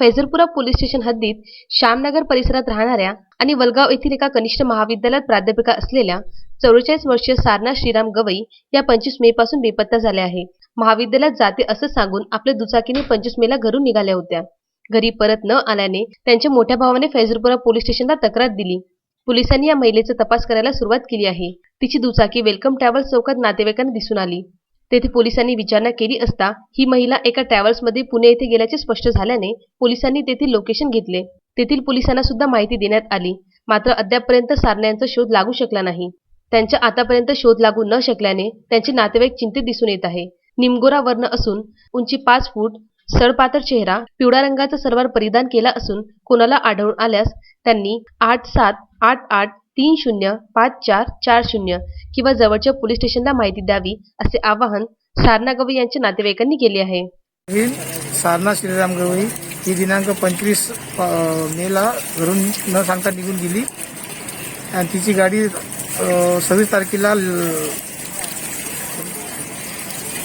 फैजलपुरा police station हद्दीत श्यामनगर परिसरात राहणाऱ्या आणि वलगाव येथील एका कनिष्ठ महाविद्यालयात प्राध्यापिका असलेल्या चौवेचाळीस वर्षीय सारना श्रीराम गवई या पंचवीस मे पासून बेपत्ता झाल्या आहे. महाविद्यालयात जाते असं सांगून आपल्या दुचाकीने पंचवीस मेला घरून निघाल्या होत्या. घरी परत न आल्याने त्यांच्या मोठ्या भावाने फैजलपुरा पोलीस स्टेशनला तक्रार दिली. पोलिसांनी या महिलेचा तपास करायला सुरुवात केली आहे. तिची दुचाकी वेलकम ट्रॅव्हल्स चौकात नातेवाईकांना दिसून आली. तेथे पोलिसांनी विचारणा केली असता ही महिला एका ट्रॅव्हल्समध्ये पुणे येथे गेल्याचे स्पष्ट झाल्याने पोलिसांनी तेथील लोकेशन घेतले. तेथील पोलिसांना सुद्धा माहिती देण्यात आली. मात्र अद्यापपर्यंत सारण्यांचा शोध लागू शकला नाही. त्यांच्या आतापर्यंत शोध लागू न शकल्याने त्यांचे नातेवाईक चिंतित दिसून येत आहे. निमगोरा वर्ण असून उंची पाच फूट सडपातळ चेहरा पिवळ्या रंगाचा सर्वार परिधान केला असून कोणाला आढळून आल्यास त्यांनी आठ सात आठ आठ तीन शून्य पाच चार चार शून्य किंवा जवळच्या पोलीस स्टेशनला माहिती द्यावी असे आवाहन सारना गवई यांच्या नातेवाईकांनी केले आहे. सारना श्रीराम गवई ही दिनांक पंचवीस मेला घरून न सांगता निघून गेली. आणि तिची गाडी सव्वीस तारखेला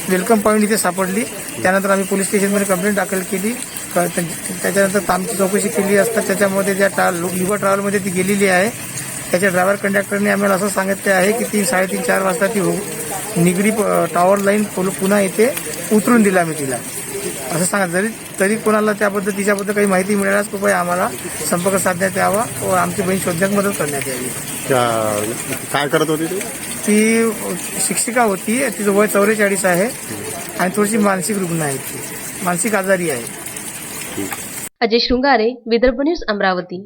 वेलकम पॉईंट इथे सापडली. त्यानंतर आम्ही पोलीस स्टेशनमध्ये कंप्लेंट दाखल केली. त्याच्यानंतर आमची चौकशी केली असता त्याच्यामध्ये ज्या टा लिव्हर ट्रॅव्हलमध्ये ती गेलेली आहे. त्याच्या ड्रायव्हर कंडक्टरने आम्हाला असं सांगितले आहे की तीन साडेतीन चार वाजता ती हो निगडी टॉवर लाईन पुन्हा येथे उतरून दिला मी तिला. असं सांगा जरी तरी कोणाला त्याबद्दल तिच्याबद्दल काही माहिती मिळाल्यास कृपया आम्हाला संपर्क साधण्यात यावा व आमची बहीण शोधण्यात मदत करण्यात यावी. काय करत होती ती? ती शिक्षिका होती तिचं वय चौवेचाळीस आहे आणि थोडीशी मानसिक रुग्ण आहे ती. मानसिक आजारी आहे. अजय शृंगारे विदर्भ न्यूज अमरावती.